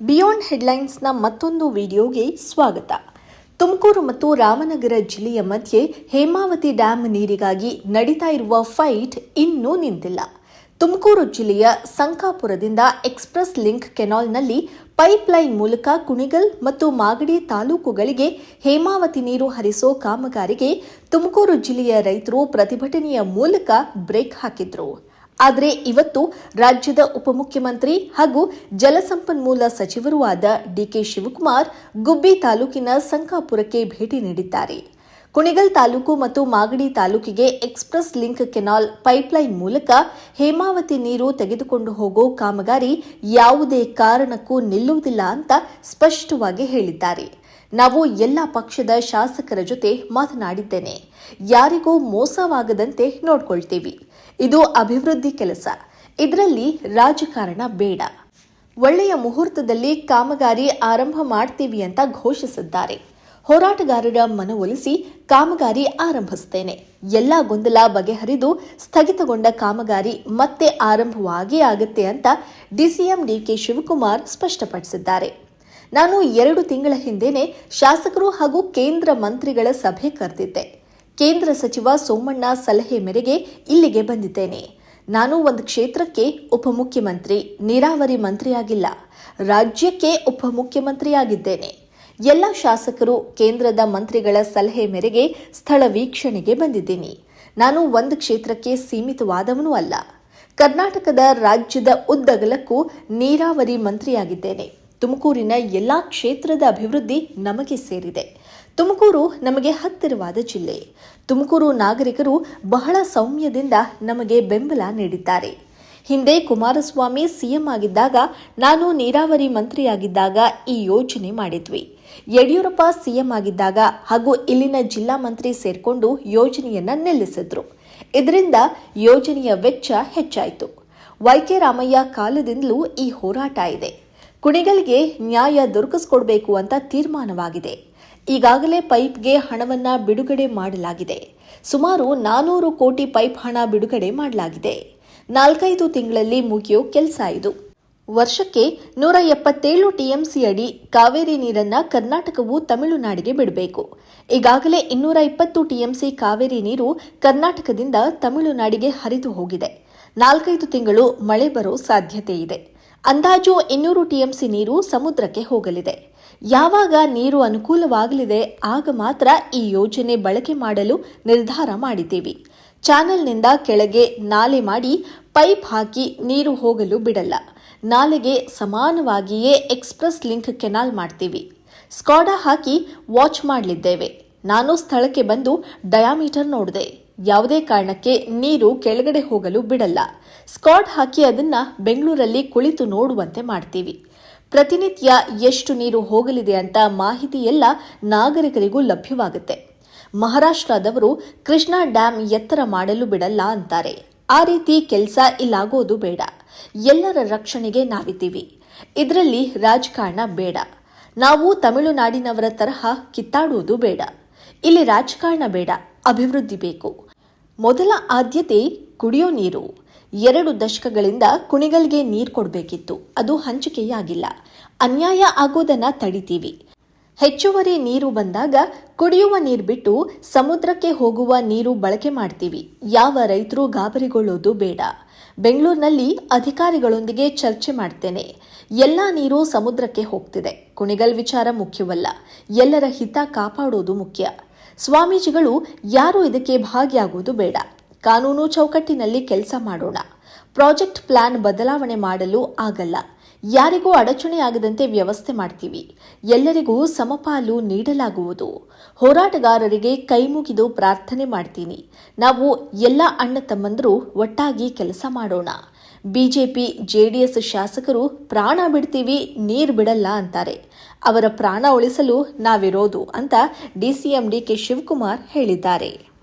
Beyond ಹೆಡ್ಲೈನ್ಸ್ನ ಮತ್ತೊಂದು ವಿಡಿಯೋಗೆ ಸ್ವಾಗತ. ತುಮಕೂರು ಮತ್ತು ರಾಮನಗರ ಜಿಲ್ಲೆಯ ಮಧ್ಯೆ ಹೇಮಾವತಿ ಡ್ಯಾಂ ನೀರಿಗಾಗಿ ನಡೀತಾ ಇರುವ ಫೈಟ್ ಇನ್ನೂ ನಿಂತಿಲ್ಲ. ತುಮಕೂರು ಜಿಲ್ಲೆಯ ಸಂಕಾಪುರದಿಂದ ಎಕ್ಸ್ಪ್ರೆಸ್ ಲಿಂಕ್ ಕೆನಾಲ್ನಲ್ಲಿ ಪೈಪ್ಲೈನ್ ಮೂಲಕ ಕುಣಿಗಲ್ ಮತ್ತು ಮಾಗಡಿ ತಾಲೂಕುಗಳಿಗೆ ಹೇಮಾವತಿ ನೀರು ಹರಿಸೋ ಕಾಮಗಾರಿಗೆ ತುಮಕೂರು ಜಿಲ್ಲೆಯ ರೈತರು ಪ್ರತಿಭಟನೆಯ ಮೂಲಕ ಬ್ರೇಕ್ ಹಾಕಿದ್ರು. ಆದರೆ ಇವತ್ತು ರಾಜ್ಯದ ಉಪಮುಖ್ಯಮಂತ್ರಿ ಹಾಗೂ ಜಲಸಂಪನ್ಮೂಲ ಸಚಿವರೂ ಆದ ಡಿಕೆ ಶಿವಕುಮಾರ್ ಗುಬ್ಬಿ ತಾಲೂಕಿನ ಸಂಕಾಪುರಕ್ಕೆ ಭೇಟಿ ನೀಡಿದ್ದಾರೆ. ಕುಣಿಗಲ್ ತಾಲೂಕು ಮತ್ತು ಮಾಗಡಿ ತಾಲೂಕಿಗೆ ಎಕ್ಸ್ಪ್ರೆಸ್ ಲಿಂಕ್ ಕೆನಾಲ್ ಪೈಪ್ಲೈನ್ ಮೂಲಕ ಹೇಮಾವತಿ ನೀರು ತೆಗೆದುಕೊಂಡು ಹೋಗೋ ಕಾಮಗಾರಿ ಯಾವುದೇ ಕಾರಣಕ್ಕೂ ನಿಲ್ಲುವುದಿಲ್ಲ ಅಂತ ಸ್ಪಷ್ಟವಾಗಿ ಹೇಳಿದ್ದಾರೆ. ನಾವು ಎಲ್ಲ ಪಕ್ಷದ ಶಾಸಕರ ಜೊತೆ ಮಾತನಾಡಿದ್ದೇನೆ. ಯಾರಿಗೂ ಮೋಸವಾಗದಂತೆ ನೋಡ್ಕೊಳ್ತೀವಿ. ಇದು ಅಭಿವೃದ್ಧಿ ಕೆಲಸ. ಇದರಲ್ಲಿ ರಾಜಕಾರಣ ಬೇಡ. ಒಳ್ಳೆಯ ಮುಹೂರ್ತದಲ್ಲಿ ಕಾಮಗಾರಿ ಆರಂಭ ಮಾಡ್ತೀವಿ ಅಂತ ಘೋಷಿಸಿದ್ದಾರೆ. ಹೋರಾಟಗಾರರ ಮನವೊಲಿಸಿ ಕಾಮಗಾರಿ ಆರಂಭಿಸುತ್ತೇನೆ ಎಲ್ಲ ಗೊಂದಲ ಬಗೆಹರಿದು ಸ್ಥಗಿತಗೊಂಡ ಕಾಮಗಾರಿ ಮತ್ತೆ ಆರಂಭವಾಗಿ ಆಗುತ್ತೆ ಅಂತ ಡಿಸಿಎಂ ಡಿಕೆ ಶಿವಕುಮಾರ್ ಸ್ಪಷ್ಟಪಡಿಸಿದ್ದಾರೆ. ನಾನು ಎರಡು ತಿಂಗಳ ಹಿಂದೆನೆ ಶಾಸಕರು ಹಾಗೂ ಕೇಂದ್ರ ಮಂತ್ರಿಗಳ ಸಭೆ ಕರೆದಿದ್ದೆ. ಕೇಂದ್ರ ಸಚಿವ ಸೋಮಣ್ಣ ಸಲಹೆ ಮೇರೆಗೆ ಇಲ್ಲಿಗೆ ಬಂದಿದ್ದೇನೆ. ನಾನು ಒಂದು ಕ್ಷೇತ್ರಕ್ಕೆ ಉಪಮುಖ್ಯಮಂತ್ರಿ ನೀರಾವರಿ ಮಂತ್ರಿಯಾಗಿಲ್ಲ. ರಾಜ್ಯಕ್ಕೆ ಉಪಮುಖ್ಯಮಂತ್ರಿಯಾಗಿದ್ದೇನೆ ಎಲ್ಲ ಶಾಸಕರು, ಕೇಂದ್ರದ ಮಂತ್ರಿಗಳ ಸಲಹೆ ಮೇರೆಗೆ ಸ್ಥಳ ವೀಕ್ಷಣೆಗೆ ಬಂದಿದ್ದೀನಿ. ನಾನು ಒಂದು ಕ್ಷೇತ್ರಕ್ಕೆ ಸೀಮಿತವಾದವನೂ ಅಲ್ಲ. ಕರ್ನಾಟಕದ ರಾಜ್ಯದ ಉದ್ದಗಲಕ್ಕೂ ನೀರಾವರಿ ಮಂತ್ರಿಯಾಗಿದ್ದೇನೆ. ತುಮಕೂರಿನ ಎಲ್ಲಾ ಕ್ಷೇತ್ರದ ಅಭಿವೃದ್ಧಿ ನಮಗೆ ಸೇರಿದೆ. ತುಮಕೂರು ನಮಗೆ ಹತ್ತಿರವಾದ ಜಿಲ್ಲೆ. ತುಮಕೂರು ನಾಗರಿಕರು ಬಹಳ ಸೌಮ್ಯದಿಂದ ನಮಗೆ ಬೆಂಬಲ ನೀಡಿದ್ದಾರೆ. ಹಿಂದೆ ಕುಮಾರಸ್ವಾಮಿ ಸಿಎಂ ಆಗಿದ್ದಾಗ ನಾನು ನೀರಾವರಿ ಮಂತ್ರಿಯಾಗಿದ್ದಾಗ ಈ ಯೋಜನೆ ಮಾಡಿದ್ವಿ. ಯಡಿಯೂರಪ್ಪ ಸಿಎಂ ಆಗಿದ್ದಾಗ ಹಾಗೂ ಇಲ್ಲಿನ ಜಿಲ್ಲಾ ಮಂತ್ರಿ ಸೇರಿಕೊಂಡು ಯೋಜನೆಯನ್ನ ನಿಲ್ಲಿಸಿದ್ರು. ಇದರಿಂದ ಯೋಜನೆಯ ವೆಚ್ಚ ಹೆಚ್ಚಾಯಿತು. ವೈಕೆ ರಾಮಯ್ಯ ಕಾಲದಿಂದಲೂ ಈ ಹೋರಾಟ ಇದೆ. ಕುಣಿಗಲ್ಗೆ ನ್ಯಾಯ ದೊರಕಿಸ್ಕೊಡ್ಬೇಕು ಅಂತ ತೀರ್ಮಾನವಾಗಿದೆ. ಈಗಾಗಲೇ ಪೈಪ್ಗೆ ಹಣವನ್ನ ಬಿಡುಗಡೆ ಮಾಡಲಾಗಿದೆ. ಸುಮಾರು ನಾನೂರು ಕೋಟಿ ಪೈಪ್ ಹಣ ಬಿಡುಗಡೆ ಮಾಡಲಾಗಿದೆ. ನಾಲ್ಕೈದು ತಿಂಗಳಲ್ಲಿ ಮುಗಿಯೋ ಕೆಲಸ ಇದು. ವರ್ಷಕ್ಕೆ ನೂರ ಎಪ್ಪತ್ತೇಳು ಟಿಎಂಸಿ ಅಡಿ ಕಾವೇರಿ ನೀರನ್ನ ಕರ್ನಾಟಕವು ತಮಿಳುನಾಡಿಗೆ ಬಿಡಬೇಕು. ಈಗಾಗಲೇ ಇನ್ನೂರ ಇಪ್ಪತ್ತು ಟಿಎಂಸಿ ಕಾವೇರಿ ನೀರು ಕರ್ನಾಟಕದಿಂದ ತಮಿಳುನಾಡಿಗೆ ಹರಿದು ಹೋಗಿದೆ. ನಾಲ್ಕೈದು ತಿಂಗಳು ಮಳೆ ಬರೋ ಸಾಧ್ಯತೆ ಇದೆ. ಅಂದಾಜು ಇನ್ನೂರು ಟಿಎಂಸಿ ನೀರು ಸಮುದ್ರಕ್ಕೆ ಹೋಗಲಿದೆ. ಯಾವಾಗ ನೀರು ಅನುಕೂಲವಾಗಲಿದೆ, ಆಗ ಮಾತ್ರ ಈ ಯೋಜನೆ ಬಳಕೆ ಮಾಡಲು ನಿರ್ಧಾರ ಮಾಡಿದ್ದೀವಿ. ಚಾನೆಲ್ನಿಂದ ಕೆಳಗೆ ನಾಲೆ ಮಾಡಿ ಪೈಪ್ ಹಾಕಿ ನೀರು ಹೋಗಲು ಬಿಡಲ್ಲ. ನಾಲೆಗೆ ಸಮಾನವಾಗಿಯೇ ಎಕ್ಸ್ಪ್ರೆಸ್ ಲಿಂಕ್ ಕೆನಾಲ್ ಮಾಡ್ತೀವಿ. ಸ್ಕಾಡಾ ಹಾಕಿ ವಾಚ್ ಮಾಡಲಿದ್ದೇವೆ. ನಾನು ಸ್ಥಳಕ್ಕೆ ಬಂದು ಡಯಾಮೀಟರ್ ನೋಡಿದೆ. ಯಾವುದೇ ಕಾರಣಕ್ಕೆ ನೀರು ಕೆಳಗಡೆ ಹೋಗಲು ಬಿಡಲ್ಲ. ಸ್ಕಾಟ್ ಹಾಕಿ ಅದನ್ನ ಬೆಂಗಳೂರಲ್ಲಿ ಕುಳಿತು ನೋಡುವಂತೆ ಮಾಡ್ತೀವಿ. ಪ್ರತಿನಿತ್ಯ ಎಷ್ಟು ನೀರು ಹೋಗಲಿದೆ ಅಂತ ಮಾಹಿತಿ ಎಲ್ಲ ನಾಗರಿಕರಿಗೂ ಲಭ್ಯವಾಗುತ್ತೆ. ಮಹಾರಾಷ್ಟ್ರದವರು ಕೃಷ್ಣಾ ಡ್ಯಾಂ ಎತ್ತರ ಮಾಡಲು ಬಿಡಲ್ಲ ಅಂತಾರೆ. ಆ ರೀತಿ ಕೆಲಸ ಇಲ್ಲಾಗೋದು ಬೇಡ. ಎಲ್ಲರ ರಕ್ಷಣೆಗೆ ನಾವಿದ್ದೀವಿ. ಇದರಲ್ಲಿ ರಾಜಕಾರಣ ಬೇಡ. ನಾವು ತಮಿಳುನಾಡಿನವರ ತರಹ ಕಿತ್ತಾಡುವುದು ಬೇಡ. ಇಲ್ಲಿ ರಾಜಕಾರಣ ಬೇಡ. ಅಭಿವೃದ್ಧಿ ಬೇಕು. ಮೊದಲ ಆದ್ಯತೆ ಕುಡಿಯೋ ನೀರು. ಎರಡು ದಶಕಗಳಿಂದ ಕುಣಿಗಲ್ಗೆ ನೀರು ಕೊಡಬೇಕಿತ್ತು. ಅದು ಹಂಚಿಕೆಯಾಗಿಲ್ಲ. ಅನ್ಯಾಯ ಆಗೋದನ್ನ ತಡಿತೀವಿ. ಹೆಚ್ಚುವರಿ ನೀರು ಬಂದಾಗ ಕುಡಿಯುವ ನೀರು ಬಿಟ್ಟು ಸಮುದ್ರಕ್ಕೆ ಹೋಗುವ ನೀರು ಬಳಕೆ ಮಾಡ್ತೀವಿ. ಯಾವ ರೈತರು ಗಾಬರಿಗೊಳ್ಳೋದು ಬೇಡ. ಬೆಂಗಳೂರಿನಲ್ಲಿ ಅಧಿಕಾರಿಗಳೊಂದಿಗೆ ಚರ್ಚೆ ಮಾಡ್ತೇನೆ. ಎಲ್ಲ ನೀರು ಸಮುದ್ರಕ್ಕೆ ಹೋಗ್ತಿದೆ. ಕುಣಿಗಲ್ ವಿಚಾರ ಮುಖ್ಯವಲ್ಲ. ಎಲ್ಲರ ಹಿತ ಕಾಪಾಡೋದು ಮುಖ್ಯ. ಸ್ವಾಮೀಜಿಗಳು ಯಾರು ಇದಕ್ಕೆ ಭಾಗಿಯಾಗುವುದು ಬೇಡ. ಕಾನೂನು ಚೌಕಟ್ಟಿನಲ್ಲಿ ಕೆಲಸ ಮಾಡೋಣ. ಪ್ರಾಜೆಕ್ಟ್ ಪ್ಲಾನ್ ಬದಲಾವಣೆ ಮಾಡಲು ಆಗಲ್ಲ. ಯಾರಿಗೂ ಅಡಚಣೆಯಾಗದಂತೆ ವ್ಯವಸ್ಥೆ ಮಾಡ್ತೀವಿ. ಎಲ್ಲರಿಗೂ ಸಮಪಾಲು ನೀಡಲಾಗುವುದು. ಹೋರಾಟಗಾರರಿಗೆ ಕೈಮುಗಿದು ಪ್ರಾರ್ಥನೆ ಮಾಡ್ತೀನಿ. ನಾವು ಎಲ್ಲ ಅಣ್ಣ ತಮ್ಮಂದರು ಒಟ್ಟಾಗಿ ಕೆಲಸ ಮಾಡೋಣ. ಬಿಜೆಪಿ, ಜೆಡಿಎಸ್ ಶಾಸಕರು ಪ್ರಾಣ ಬಿಡ್ತೀವಿ, ನೀರು ಬಿಡಲ್ಲ ಅಂತಾರೆ. ಅವರ ಪ್ರಾಣ ಉಳಿಸಲು ನಾವಿರೋದು ಅಂತ ಡಿಸಿಎಂ ಡಿಕೆ ಶಿವಕುಮಾರ್ ಹೇಳಿದ್ದಾರೆ.